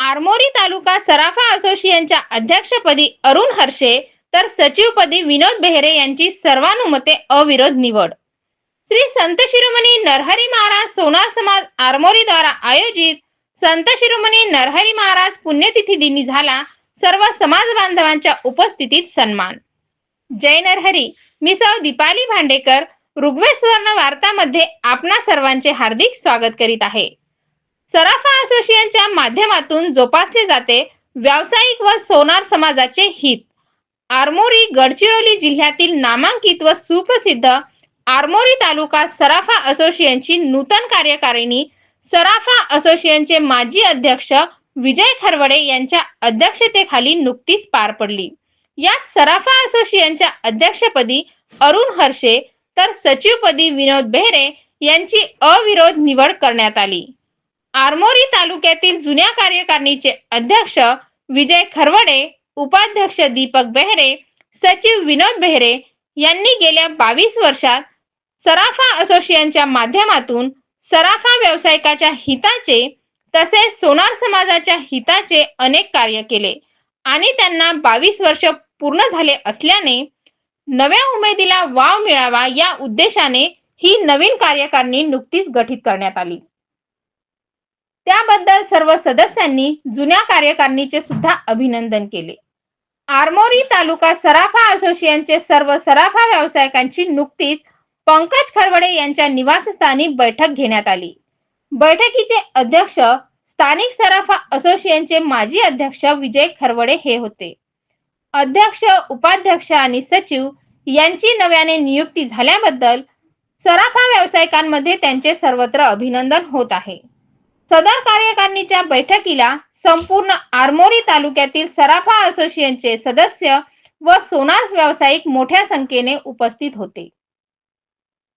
आरमोरी तालुका सराफा असोसिएशनच्या अध्यक्षपदी अरुण हर्षे तर सचिवपदी विनोद बेहरे यांची सर्वानुमते अविरोध निवड. श्री संत शिरोमणी नरहरी महाराज सोनार समाज आरमोरी द्वारा आयोजित संत शिरोमणी नरहरी महाराज पुण्यतिथी दिनी झाला सर्व समाज बांधवांच्या उपस्थितीत सन्मान. जय नरहरी. मी सौ दीपाली भांडेकर ऋग्वेद वार्तामध्ये आपणा सर्वांचे हार्दिक स्वागत करीत आहे. सराफा असोसिएशनच्या माध्यमातून जोपासले जाते व्यावसायिक व सोनार समाजाचे हित. आरमोरी गडचिरोली जिल्ह्यातील नामांकित व सुप्रसिद्ध आरमोरी तालुका सराफा असोसिएशनची नूतन कार्यकारिणी सराफा असोसिएशनचे माजी अध्यक्ष विजय खरवडे यांच्या अध्यक्षतेखाली नुकतीच पार पडली. यात सराफा असोसिएशनच्या अध्यक्षपदी अरुण हर्षे तर सचिवपदी विनोद बेहरे यांची अविरोध निवड करण्यात आली. आरमोरी तालुक्यातील जुन्या कार्यकारिणीचे अध्यक्ष विजय खरवडे उपाध्यक्ष दीपक बेहरे सचिव विनोद बेहरे यांनी गेल्या बावीस वर्षात सराफा असोसिएशनच्या माध्यमातून सराफा व्यावसायिकाच्या हिताचे तसेच सोनार समाजाच्या हिताचे अनेक कार्य केले आणि त्यांना बावीस वर्ष पूर्ण झाले असल्याने नव्या उमेदीला वाव मिळावा या उद्देशाने ही नवीन कार्यकारिणी नुकतीच गठीत करण्यात आली. त्याबद्दल सर्व सदस्यांनी जुन्या कार्यकारिणीचे सुद्धा अभिनंदन केले. आरमोरी तालुका सराफा असोसिएशनचे सर्व सराफा व्यावसायिकांची नुकतीच पंकज खरवडे यांच्या निवासस्थानी बैठक घेण्यात आली. बैठकीचे अध्यक्ष स्थानिक सराफा असोसिएशनचे माजी अध्यक्ष विजय खरवडे हे होते. अध्यक्ष उपाध्यक्ष आणि सचिव यांची नव्याने नियुक्ती झाल्याबद्दल सराफा व्यावसायिकांमध्ये त्यांचे सर्वत्र अभिनंदन होत आहे. सदर कार्यकारिणीच्या बैठकीला संपूर्ण आरमोरी तालुक्यातील सराफा असोसिएशनचे सदस्य व सोनार व्यावसायिक मोठ्या संख्येने उपस्थित होते.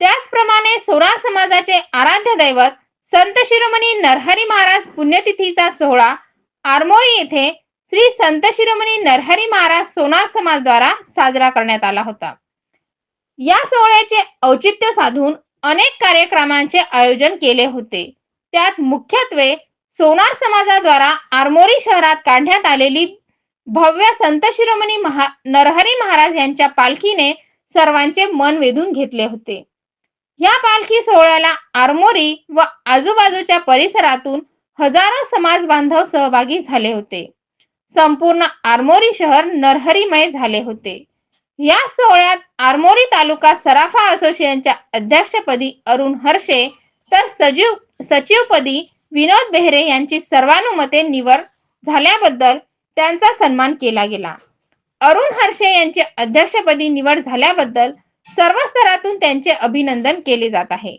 त्याचप्रमाणे सोनार समाजाचे आराध्य दैवत संत शिरोमणी नरहरी महाराज पुण्यतिथीचा सोहळा आरमोरी येथे श्री संत शिरोमणी नरहरी महाराज सोनार समाज द्वारा साजरा करण्यात आला होता. या सोहळ्याचे औचित्य साधून अनेक कार्यक्रमांचे आयोजन केले होते. त्यात मुख्यत्वे सोनार समाजाद्वारा आरमोरी शहरात काढण्यात आलेली भव्य संत शिरोमणी महा नरहरी महाराज यांच्या पालखीने सर्वांचे मन वेधून घेतले होते. या पालखी सोहळ्याला आरमोरी व आजूबाजूच्या परिसरातून हजारो समाज बांधव सहभागी झाले होते. संपूर्ण आरमोरी शहर नरहरीमय झाले होते. या सोहळ्यात आरमोरी तालुका सराफा असोसिएशनच्या अध्यक्षपदी अरुण हर्षे तर सजीव सचिवपदी विनोद बेहरे यांची सर्वानुमते निवड झाल्याबद्दल त्यांचा सन्मान केला गेला. अरुण हर्षे यांची अध्यक्षपदी निवड झाल्याबद्दल सर्व स्तरातून त्यांचे अभिनंदन केले जात आहे.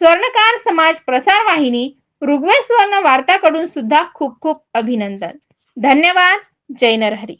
स्वर्णकार समाज प्रसार वाहिनी ऋग्वेद स्वर्ण वार्ताकडून सुद्धा खूप खूप अभिनंदन. धन्यवाद. जय नरहरी.